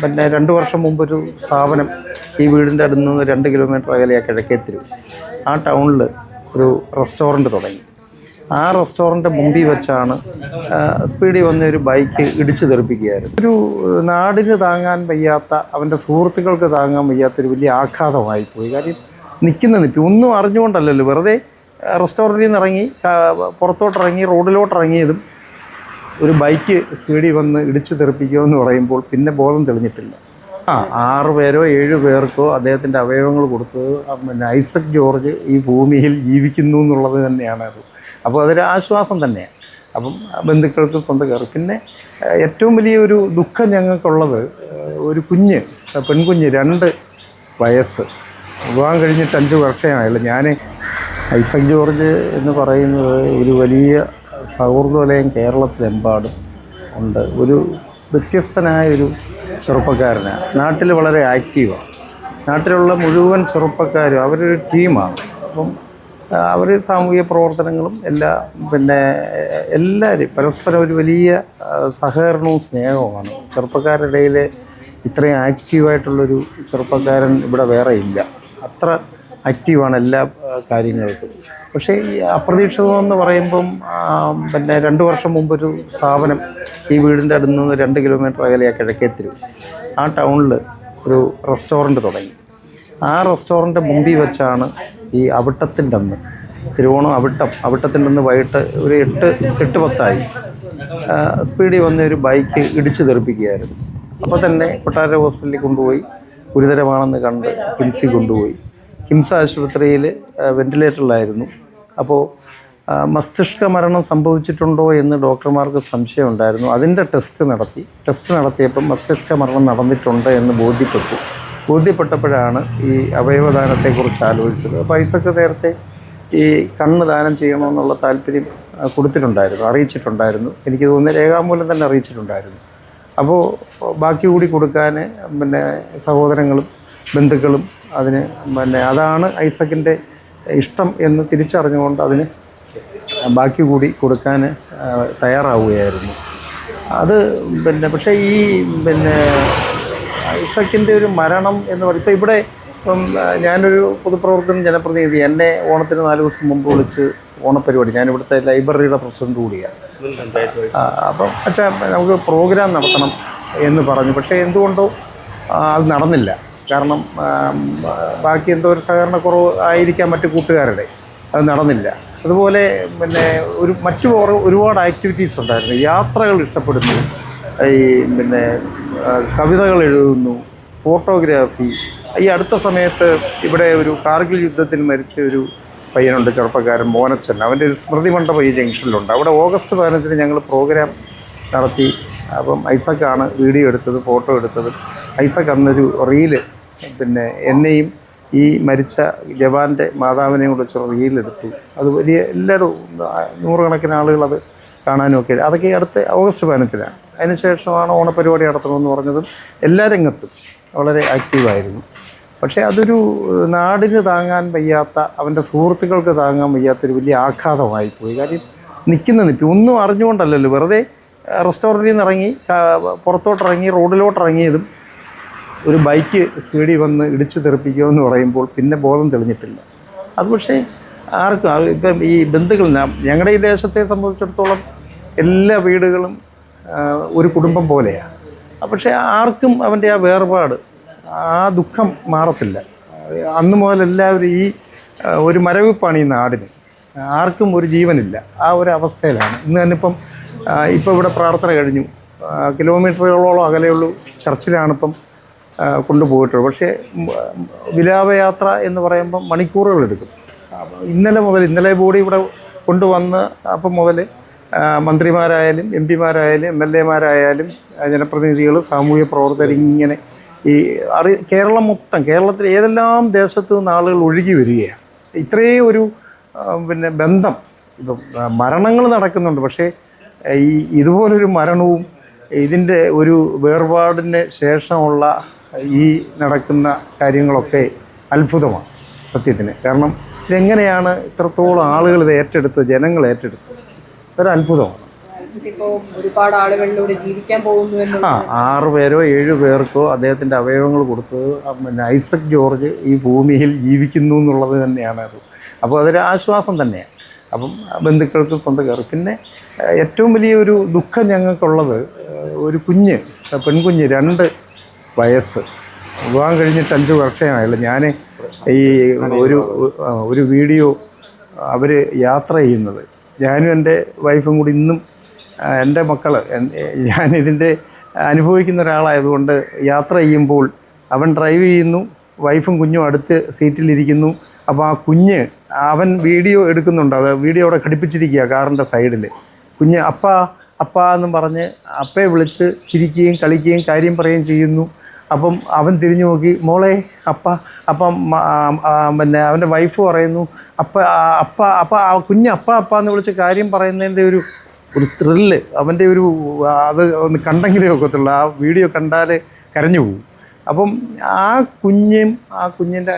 പിന്നെ രണ്ട് വർഷം മുമ്പ് ഒരു സ്ഥാപനം ഈ വീടിന്റെ അടുത്ത് നിന്ന് രണ്ട് കിലോമീറ്റർ അകലെയാ കിഴക്കേത്തിരു ആ ടൗണിൽ ഒരു റെസ്റ്റോറന്റ് തുടങ്ങി. ആ റെസ്റ്റോറന്റ് മുമ്പിൽ വെച്ചാണ് സ്പീഡിൽ വന്ന ഒരു ബൈക്ക് ഇടിച്ചു തെറിപ്പിക്കുകയായിരുന്നു. ഒരു നാടിന് താങ്ങാൻ വയ്യാത്ത അവന്റെ സുഹൃത്തുക്കൾക്ക് താങ്ങാൻ വയ്യാത്തൊരു വലിയ ആഘാതമായിപ്പോയി കാര്യം നിൽക്കുന്ന നിൽപ്പി ഒന്നും അറിഞ്ഞുകൊണ്ടല്ലല്ലോ. വെറുതെ റെസ്റ്റോറന്റിൽ നിന്ന് ഇറങ്ങി പുറത്തോട്ടിറങ്ങി റോഡിലോട്ടിറങ്ങിയതും ഒരു ബൈക്ക് സ്പീഡിൽ വന്ന് ഇടിച്ചു തെറിപ്പിക്കുമെന്ന് പറയുമ്പോൾ പിന്നെ ബോധം തെളിഞ്ഞിട്ടില്ല. ആ ആറ് പേരോ ഏഴ് പേർക്കോ അദ്ദേഹത്തിന്റെ അവയവങ്ങൾ കൊടുത്തത് പിന്നെ ഐസക് ജോർജ് ഈ ഭൂമിയിൽ ജീവിക്കുന്നു എന്നുള്ളത് തന്നെയാണ് അത്. അപ്പോൾ അതൊരു ആശ്വാസം തന്നെയാണ്. അപ്പം ബന്ധുക്കൾക്കും സ്വന്തക്കാർക്കും പിന്നെ ഏറ്റവും വലിയൊരു ദുഃഖം ഞങ്ങൾക്കുള്ളത് ഒരു കുഞ്ഞ് പെൺകുഞ്ഞ് രണ്ട് വയസ്സ്. വിവാഹം കഴിഞ്ഞിട്ട് അഞ്ച് വർഷമായല്ലോ. ഞാൻ ഐസക് ജോർജ് എന്ന് പറയുന്നത് ഒരു വലിയ സൗഹൃദവലയം കേരളത്തിലെമ്പാടും ഉണ്ട്. ഒരു വ്യത്യസ്തനായ ഒരു ചെറുപ്പക്കാരനാണ്. നാട്ടിൽ വളരെ ആക്റ്റീവാണ് നാട്ടിലുള്ള മുഴുവൻ ചെറുപ്പക്കാരും അവരൊരു ടീമാണ് അപ്പം അവർ സാമൂഹിക പ്രവർത്തനങ്ങളും എല്ലാ പിന്നെ എല്ലാവരും പരസ്പരം ഒരു വലിയ സഹകരണവും സ്നേഹവുമാണ്. ചെറുപ്പക്കാരുടെ ഇടയിൽ ഇത്രയും ആക്റ്റീവായിട്ടുള്ളൊരു ചെറുപ്പക്കാരൻ ഇവിടെ വേറെ ഇല്ല. അത്ര ആക്റ്റീവാണ് എല്ലാ കാര്യങ്ങൾക്കും. പക്ഷേ ഈ അപ്രതീക്ഷിതമെന്ന് പറയുമ്പം പിന്നെ രണ്ട് വർഷം മുമ്പ് ഒരു സ്ഥാപനം ഈ വീടിന്റെ അടുത്ത് നിന്ന് രണ്ട് കിലോമീറ്റർ അകലെയാ കിഴക്കേത്തിരു. ആ ടൗണിൽ ഒരു റെസ്റ്റോറന്റ് തുടങ്ങി. ആ റെസ്റ്റോറന്റ് മുമ്പിൽ വെച്ചാണ് ഈ അവിട്ടത്തിന്റെ അന്ന് തിരുവോണം അവിട്ടം അവിട്ടത്തിന്റെ അന്ന് വൈകിട്ട് ഒരു എട്ട് എട്ട് പത്തായി. സ്പീഡിൽ വന്ന ഒരു ബൈക്ക് ഇടിച്ചു തെറിപ്പിക്കുകയായിരുന്നു. അപ്പോൾ തന്നെ കൊട്ടാര ഹോസ്പിറ്റലിൽ കൊണ്ടുപോയി ഗുരുതരമാണെന്ന് കണ്ട് കിംസി കൊണ്ടുപോയി. കിംസ് ആശുപത്രിയിൽ വെന്റിലേറ്ററിലായിരുന്നു. അപ്പോൾ മസ്തിഷ്ക മരണം സംഭവിച്ചിട്ടുണ്ടോ എന്ന് ഡോക്ടർമാർക്ക് സംശയമുണ്ടായിരുന്നു. അതിന്റെ ടെസ്റ്റ് നടത്തി. ടെസ്റ്റ് നടത്തിയപ്പം മസ്തിഷ്ക മരണം നടന്നിട്ടുണ്ട് എന്ന് ബോധ്യപ്പെട്ടു. ബോധ്യപ്പെട്ടപ്പോഴാണ് ഈ അവയവദാനത്തെക്കുറിച്ച് ആലോചിച്ചത്. അപ്പോൾ ഐസക്ക് നേരത്തെ ഈ കണ്ണ് ദാനം ചെയ്യണമെന്നുള്ള താല്പര്യം കൊടുത്തിട്ടുണ്ടായിരുന്നു അറിയിച്ചിട്ടുണ്ടായിരുന്നു. എനിക്ക് തോന്നുന്നു രേഖാമൂലം തന്നെ അറിയിച്ചിട്ടുണ്ടായിരുന്നു. അപ്പോൾ ബാക്കി കൂടി കൊടുക്കാൻ പിന്നെ സഹോദരങ്ങളും ബന്ധുക്കളും അതിന് പിന്നെ അതാണ് ഐസക്കിന്റെ ഇഷ്ടം എന്ന് തിരിച്ചറിഞ്ഞുകൊണ്ട് അതിന് ബാക്കി കൂടി കൊടുക്കാൻ തയ്യാറാവുകയായിരുന്നു. അത് പിന്നെ പക്ഷേ ഈ പിന്നെ ഐസക്കിന്റെ ഒരു മരണം എന്ന് പറയും ഇപ്പം ഇവിടെ ഇപ്പം ഞാനൊരു പൊതുപ്രവർത്തനം ജനപ്രതിനിധി. എന്നെ ഓണത്തിന് നാല് ദിവസം മുമ്പ് വിളിച്ച് ഓണപ്പരിപാടി ഞാൻ ഇവിടുത്തെ ലൈബ്രറിയുടെ പ്രസിഡന്റ് കൂടിയാണ്. അപ്പം അച്ഛാ നമുക്ക് പ്രോഗ്രാം നടത്തണം എന്ന് പറഞ്ഞു. പക്ഷേ എന്തുകൊണ്ടോ അത് നടന്നില്ല. കാരണം ബാക്കി എന്തോ ഒരു സഹകരണക്കുറവ് ആയിരിക്കാം മറ്റു കൂട്ടുകാരുടെ. അത് നടന്നില്ല. അതുപോലെ പിന്നെ ഒരു മറ്റു ഒരുപാട് ആക്ടിവിറ്റീസ് ഉണ്ടായിരുന്നു. യാത്രകൾ ഇഷ്ടപ്പെടുന്നു. ഈ പിന്നെ കവിതകൾ എഴുതുന്നു. ഫോട്ടോഗ്രാഫി ഈ അടുത്ത സമയത്ത് ഇവിടെ ഒരു കാർഗിൽ യുദ്ധത്തിൽ മരിച്ച ഒരു പയ്യനുണ്ട് ചെറുപ്പക്കാരൻ മോനച്ചൻ. അവന്റെ ഒരു സ്മൃതി മണ്ഡപം ഈ ജംഗ്ഷനിലുണ്ട്. അവിടെ ഓഗസ്റ്റ് പതിനഞ്ചിന് ഞങ്ങൾ പ്രോഗ്രാം നടത്തി. അപ്പം ഐസക്കാണ് വീഡിയോ എടുത്തത് ഫോട്ടോ എടുത്തത്. ഐസക്ക് അന്നൊരു റീൽ പിന്നെ എന്നെയും ഈ മരിച്ച ജവാന്റെ മാതാവിനെയും കൂടെ വെച്ച് റീലെടുത്തു. അത് വലിയ എല്ലാവരും നൂറുകണക്കിന് ആളുകൾ അത് കാണാനും ഒക്കെ. അതൊക്കെ അടുത്ത ഓഗസ്റ്റ് പതിനഞ്ചിനാണ്. അതിനുശേഷമാണ് ഓണപരിപാടി നടത്തണമെന്ന് പറഞ്ഞതും എല്ലാ രംഗത്തും വളരെ ആക്റ്റീവായിരുന്നു. പക്ഷേ അതൊരു നാടിന് താങ്ങാൻ വയ്യാത്ത അവന്റെ സുഹൃത്തുക്കൾക്ക് താങ്ങാൻ വയ്യാത്തൊരു വലിയ ആഘാതമായി പോയി. കാര്യം നിൽക്കുന്ന നിൽപ്പി. ഒന്നും അറിഞ്ഞുകൊണ്ടല്ലല്ലോ. വെറുതെ റെസ്റ്റോറന്റിൽ നിന്ന് ഇറങ്ങി പുറത്തോട്ടിറങ്ങി റോഡിലോട്ടിറങ്ങിയതും ഒരു ബൈക്ക് സ്പീഡിൽ വന്ന് ഇടിച്ചു തെറിപ്പിക്കുമെന്ന് പറയുമ്പോൾ പിന്നെ ബോധം തെളിഞ്ഞിട്ടില്ല. അത് പക്ഷേ ആർക്കും ഇപ്പം ഈ ബന്ധുക്കൾ ഞങ്ങളുടെ ഈ ദേശത്തെ സംബന്ധിച്ചിടത്തോളം എല്ലാ വീടുകളും ഒരു കുടുംബം പോലെയാണ് പക്ഷേ ആർക്കും അവന്റെ ആ വേർപാട് ആ ദുഃഖം മാറത്തില്ല. അന്ന് മുതൽ എല്ലാവരും ഈ ഒരു മരവിപ്പാണ് ഈ നാടിന്. ആർക്കും ഒരു ജീവനില്ല. ആ ഒരു അവസ്ഥയിലാണ്. ഇന്ന് തന്നെ ഇപ്പം ഇപ്പോൾ ഇവിടെ പ്രാർത്ഥന കഴിഞ്ഞു. കിലോമീറ്ററുകളോളം അകലെയുള്ളൂ. ചർച്ചിലാണിപ്പം ആ, കൊണ്ടുപോയിട്ടുള്ളത് പക്ഷേ വിലാപയാത്ര എന്ന് പറയുമ്പം മണിക്കൂറുകൾ എടുക്കും. ഇന്നലെ മുതൽ ഇന്നലെ ബോഡി ഇവിടെ കൊണ്ടുവന്ന് അപ്പം മുതൽ മന്ത്രിമാരായാലും എം പിമാരായാലും എം എൽ എമാരായാലും ജനപ്രതിനിധികൾ സാമൂഹ്യ പ്രവർത്തകർ ഇങ്ങനെ ഈ അറി കേരളം മൊത്തം കേരളത്തിൽ ഏതെല്ലാം ദേശത്തു നിന്ന് ആളുകൾ ഒഴുകി വരികയാണ്. ഇത്രയും ഒരു പിന്നെ ബന്ധം. ഇപ്പം മരണങ്ങൾ നടക്കുന്നുണ്ട്. പക്ഷേ ഈ ഇതുപോലൊരു മരണവും ഇതിന്റെ ഒരു വേർപാടിന് ശേഷമുള്ള ഈ നടക്കുന്ന കാര്യങ്ങളൊക്കെ അത്ഭുതമാണ് സത്യത്തിന്. കാരണം ഇതെങ്ങനെയാണ് ഇത്രത്തോളം ആളുകൾ ഇത് ഏറ്റെടുത്ത് ജനങ്ങൾ ഏറ്റെടുത്ത് അതൊരു അത്ഭുതമാണ്. ഒരുപാട് ആളുകളിലൂടെ ജീവിക്കാൻ പോകുന്നു ആ ആറ് പേരോ ഏഴ് പേർക്കോ അദ്ദേഹത്തിന്റെ അവയവങ്ങൾ കൊടുത്തത് പിന്നെ ഐസക് ജോർജ് ഈ ഭൂമിയിൽ ജീവിക്കുന്നു എന്നുള്ളത് തന്നെയാണ് അത്. അപ്പോൾ അതൊരു ആശ്വാസം തന്നെയാണ്. അപ്പം ബന്ധുക്കൾക്കും സ്വന്തക്കാർ പിന്നെ ഏറ്റവും വലിയൊരു ദുഃഖം ഞങ്ങൾക്കുള്ളത് ഒരു കുഞ്ഞ് പെൺകുഞ്ഞ് രണ്ട് വയസ്സ്. വിവാഹം കഴിഞ്ഞിട്ട് അഞ്ച് വർഷമായല്ലോ. ഞാൻ ഈ ഒരു ഒരു വീഡിയോ അവർ യാത്ര ചെയ്യുന്നത്. ഞാനും എന്റെ വൈഫും കൂടി ഇന്നും എന്റെ മക്കൾ ഞാനിതിന്റെ അനുഭവിക്കുന്ന ഒരാളായതുകൊണ്ട് യാത്ര ചെയ്യുമ്പോൾ അവൻ ഡ്രൈവ് ചെയ്യുന്നു വൈഫും കുഞ്ഞും അടുത്ത് സീറ്റിലിരിക്കുന്നു അപ്പോൾ ആ കുഞ്ഞ് അവൻ വീഡിയോ എടുക്കുന്നുണ്ട്. അത് വീഡിയോ അവിടെ ഘടിപ്പിച്ചിരിക്കുക കാറിന്റെ സൈഡിൽ കുഞ്ഞ് അപ്പ അപ്പ എന്നും പറഞ്ഞ് അപ്പയെ വിളിച്ച് ചിരിക്കുകയും കളിക്കുകയും കാര്യം പറയുകയും ചെയ്യുന്നു. അപ്പം അവൻ തിരിഞ്ഞു നോക്കി മോളെ അപ്പ അപ്പം പിന്നെ അവന്റെ വൈഫ് പറയുന്നു അപ്പ അപ്പ അപ്പ കുഞ്ഞ് അപ്പ അപ്പ എന്ന് വിളിച്ച് കാര്യം പറയുന്നതിന്റെ ഒരു ഒരു ത്രില്ല് അവന്റെ ഒരു അത് ഒന്ന് കണ്ടെങ്കിലേ ഒക്കത്തുള്ളൂ. ആ വീഡിയോ കണ്ടാൽ കരഞ്ഞു പോകും അപ്പം ആ കുഞ്ഞും ആ കുഞ്ഞിന്റെ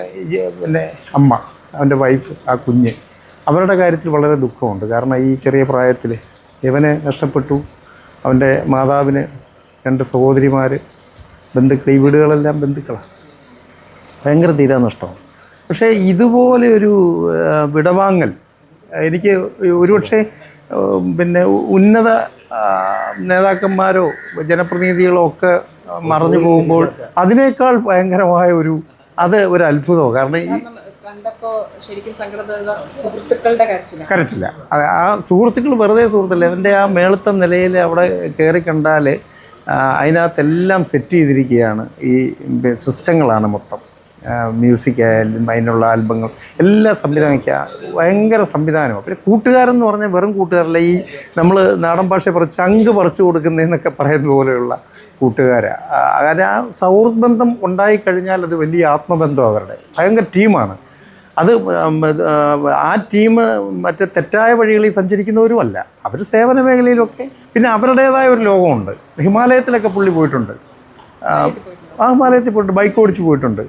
പിന്നെ അമ്മ അവന്റെ വൈഫ് ആ കുഞ്ഞ് അവരുടെ കാര്യത്തിൽ വളരെ ദുഃഖമുണ്ട്. കാരണം ഈ ചെറിയ പ്രായത്തിൽ ഇവനെ നഷ്ടപ്പെട്ടു. അവന്റെ മാതാവിന് രണ്ട് സഹോദരിമാർ ബന്ധുക്കൾ ഈ വീടുകളെല്ലാം ബന്ധുക്കളാണ് ഭയങ്കര തീരാ നഷ്ടമാണ് പക്ഷേ ഇതുപോലെ ഒരു വിടവാങ്ങൽ എനിക്ക് ഒരുപക്ഷെ പിന്നെ ഉന്നത നേതാക്കന്മാരോ ജനപ്രതിനിധികളോ ഒക്കെ മറഞ്ഞു പോകുമ്പോൾ അതിനേക്കാൾ ഭയങ്കരമായ ഒരു അത് ഒരു അത്ഭുതമാണ് കാരണം ഈ കാരണം കണ്ടപ്പോ ശരിക്കും കരച്ചില്ല ആ സുഹൃത്തുക്കൾ വെറുതെ സുഹൃത്തല്ല? അവന്റെ ആ മേളത്തെ നിലയിൽ അവിടെ കയറി കണ്ടാൽ അതിനകത്തെല്ലാം സെറ്റ് ചെയ്തിരിക്കുകയാണ് ഈ സിസ്റ്റങ്ങളാണ് മൊത്തം. മ്യൂസിക് ആയാലും അതിനുള്ള ആൽബങ്ങൾ എല്ലാ സംവിധാനിക്കുക ഭയങ്കര സംവിധാനമാണ്. പിന്നെ കൂട്ടുകാരെന്ന് പറഞ്ഞാൽ വെറും കൂട്ടുകാരല്ല ഈ നമ്മൾ നാടൻ ഭാഷയെ പറ ചങ്ക് പറിച്ചു കൊടുക്കുന്നതെന്നൊക്കെ പറയുന്ന പോലെയുള്ള കൂട്ടുകാരാണ് അങ്ങനെ ആ സൗഹൃദ ബന്ധം ഉണ്ടായിക്കഴിഞ്ഞാൽ അത് വലിയ ആത്മബന്ധം അവരുടെ. ഭയങ്കര ടീമാണ്. അത് ആ, ടീം മറ്റേ തെറ്റായ വഴികളിൽ സഞ്ചരിക്കുന്നവരുമല്ല. അവർ സേവന മേഖലയിലൊക്കെ. പിന്നെ അവരുടേതായ ഒരു ലോകമുണ്ട്. ഹിമാലയത്തിലൊക്കെ പുള്ളി പോയിട്ടുണ്ട്. ആ, ഹിമാലയത്തിൽ പോയിട്ടുണ്ട്. ബൈക്ക് ഓടിച്ച് പോയിട്ടുണ്ട്.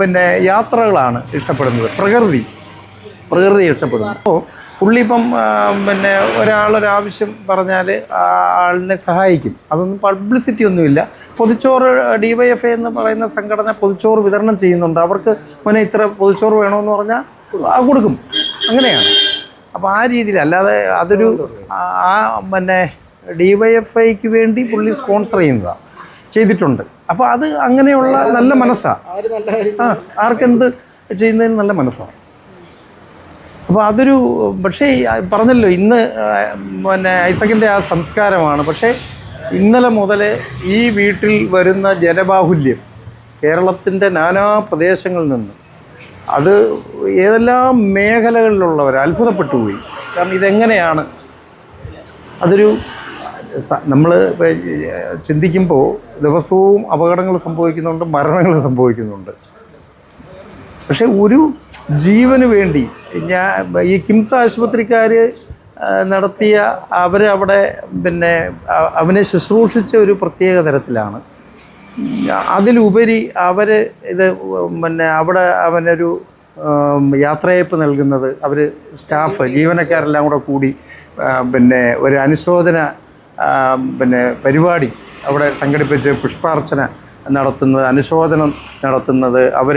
പിന്നെ യാത്രകളാണ് ഇഷ്ടപ്പെടുന്നത്. പ്രകൃതി. പ്രകൃതി ഇഷ്ടപ്പെടുന്നു അപ്പോൾ പുള്ളി ഇപ്പം പിന്നെ ഒരാളൊരാവശ്യം പറഞ്ഞാൽ ആ ആളിനെ സഹായിക്കും. അതൊന്നും പബ്ലിസിറ്റി ഒന്നുമില്ല. പൊതിച്ചോറ് ഡിവൈഎഫ് എന്ന് പറയുന്ന സംഘടന പൊതിച്ചോറ് വിതരണം ചെയ്യുന്നുണ്ട്. അവർക്ക് മോനെ ഇത്ര പൊതിച്ചോറ് വേണമെന്ന് പറഞ്ഞാൽ കൊടുക്കും. അങ്ങനെയാണ്. അപ്പോൾ ആ രീതിയിൽ അല്ലാതെ അതൊരു ആ പിന്നെ ഡിവൈഎഫ് ഐക്ക് വേണ്ടി പുള്ളി സ്പോൺസർ ചെയ്യുന്നതാണ് ചെയ്തിട്ടുണ്ട്. അപ്പോൾ അത് അങ്ങനെയുള്ള നല്ല മനസ്സാണ് ആ ആർക്കെന്ത് ചെയ്യുന്നതിന് നല്ല മനസ്സാണ് അപ്പോൾ അതൊരു പക്ഷേ പറഞ്ഞല്ലോ ഇന്ന് പിന്നെ ഐസക്കിന്റെ ആ സംസ്കാരമാണ്. പക്ഷേ ഇന്നലെ മുതൽ ഈ വീട്ടിൽ വരുന്ന ജനബാഹുല്യം കേരളത്തിന്റെ നാനാ പ്രദേശങ്ങളിൽ നിന്ന് അത് ഏതെല്ലാം മേഖലകളിലുള്ളവർ അത്ഭുതപ്പെട്ടു പോയി. കാരണം ഇതെങ്ങനെയാണ്? അതൊരു നമ്മൾ ചിന്തിക്കുമ്പോൾ ദിവസവും അപകടങ്ങൾ സംഭവിക്കുന്നുണ്ട് മരണങ്ങൾ സംഭവിക്കുന്നുണ്ട്. പക്ഷെ ഒരു ജീവന് വേണ്ടി ഞാൻ ഈ കിംസ് ആശുപത്രിക്കാർ നടത്തിയ അവരവിടെ പിന്നെ അവനെ ശുശ്രൂഷിച്ച ഒരു പ്രത്യേക തരത്തിലാണ്. അതിലുപരി അവർ ഇത് പിന്നെ അവിടെ അവനൊരു യാത്രയയപ്പ് നൽകുന്നത് അവർ സ്റ്റാഫ് ജീവനക്കാരെല്ലാം കൂടെ കൂടി പിന്നെ ഒരു അനുശോചന പിന്നെ പരിപാടി അവിടെ സംഘടിപ്പിച്ച് പുഷ്പാർച്ചന നടത്തുന്നത് അനുശോചനം നടത്തുന്നത് അവർ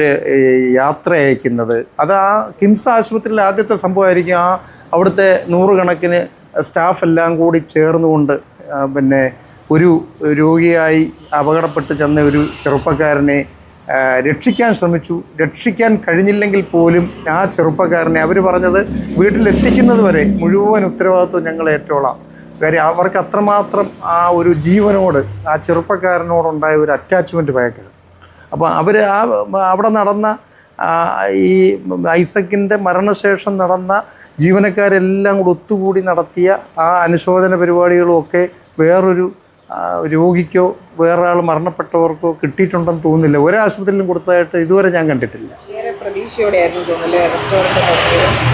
യാത്ര അയക്കുന്നത് അത് ആ കിംസ് ആശുപത്രിയിലെ ആദ്യത്തെ സംഭവമായിരിക്കും ആ അവിടുത്തെ നൂറുകണക്കിന് സ്റ്റാഫ് എല്ലാം കൂടി ചേർന്നുകൊണ്ട് പിന്നെ ഒരു രോഗിയായി അപകടപ്പെട്ട് ചെന്ന ഒരു ചെറുപ്പക്കാരനെ രക്ഷിക്കാൻ ശ്രമിച്ചു. രക്ഷിക്കാൻ കഴിഞ്ഞില്ലെങ്കിൽ പോലും ആ ചെറുപ്പക്കാരനെ അവർ പറഞ്ഞത് വീട്ടിലെത്തിക്കുന്നത് വരെ മുഴുവൻ ഉത്തരവാദിത്വം ഞങ്ങൾ ഏറ്റോളാം. കാര്യം അവർക്ക് അത്രമാത്രം ആ ഒരു ജീവനോട് ആ ചെറുപ്പക്കാരനോടുണ്ടായ ഒരു അറ്റാച്ച്മെന്റ് ഭയക്കരുത് അപ്പോൾ അവർ ആ അവിടെ നടന്ന ഈ ഐസക്കിന്റെ മരണശേഷം നടന്ന ജീവനക്കാരെല്ലാം കൂടെ ഒത്തുകൂടി നടത്തിയ ആ അനുശോചന പരിപാടികളുമൊക്കെ വേറൊരു രോഗിക്കോ വേറൊരാൾ മരണപ്പെട്ടവർക്കോ കിട്ടിയിട്ടുണ്ടെന്ന് തോന്നുന്നില്ല. ഒരു ആശുപത്രിയിലും കൊടുത്തതായിട്ട് ഇതുവരെ ഞാൻ കണ്ടിട്ടില്ല.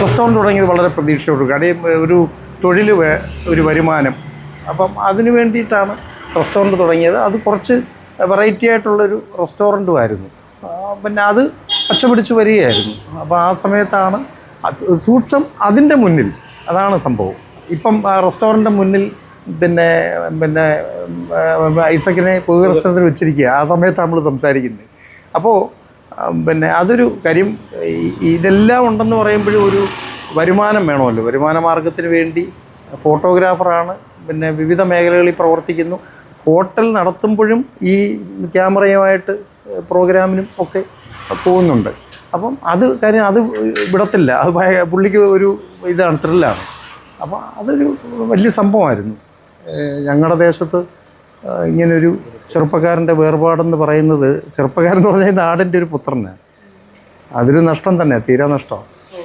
റെസ്റ്റോറന്റ് തുടങ്ങിയത്? വളരെ പ്രതീക്ഷയോട് കാര്യം ഒരു തൊഴിൽ ഒരു വരുമാനം. അപ്പം അതിന് വേണ്ടിയിട്ടാണ് റെസ്റ്റോറന്റ് തുടങ്ങിയത്. അത് കുറച്ച് വെറൈറ്റി ആയിട്ടുള്ളൊരു റെസ്റ്റോറന്റുമായിരുന്നു പിന്നെ അത് പച്ചപിടിച്ച് വരികയായിരുന്നു. അപ്പോൾ ആ സമയത്താണ് സൂക്ഷം അതിന്റെ മുന്നിൽ. അതാണ് സംഭവം. ഇപ്പം റെസ്റ്റോറന്റിന്റെ മുന്നിൽ പിന്നെ പിന്നെ ഐസക്കിനെ ഐസക്കിനെ പൊതുദർശനത്തിന് വെച്ചിരിക്കുക. ആ സമയത്ത് നമ്മൾ സംസാരിക്കുന്നത്. അപ്പോൾ പിന്നെ അതൊരു കാര്യം ഇതെല്ലാം ഉണ്ടെന്ന് പറയുമ്പോഴും ഒരു വരുമാനം വേണമല്ലോ. വരുമാന മാർഗത്തിന് വേണ്ടി ഫോട്ടോഗ്രാഫറാണ് പിന്നെ വിവിധ മേഖലകളിൽ പ്രവർത്തിക്കുന്നു. ഹോട്ടൽ നടത്തുമ്പോഴും ഈ ക്യാമറയുമായിട്ട് പ്രോഗ്രാമിനും ഒക്കെ പോകുന്നുണ്ട്. അപ്പം അത് കാര്യം അത് വിടത്തില്ല. അത് പുള്ളിക്ക് ഒരു ഇതാണ് ത്രില്ലാണ്. അപ്പോൾ അതൊരു വലിയ സംഭവമായിരുന്നു. ഞങ്ങളുടെ ദേശത്ത് ഇങ്ങനൊരു ചെറുപ്പക്കാരന്റെ വേർപാടെന്ന് പറയുന്നത് ചെറുപ്പക്കാരൻ എന്ന് പറഞ്ഞാൽ നാടിന്റെ ഒരു പുത്രനാണ്. അതൊരു നഷ്ടം തന്നെ തീരാ നഷ്ടം.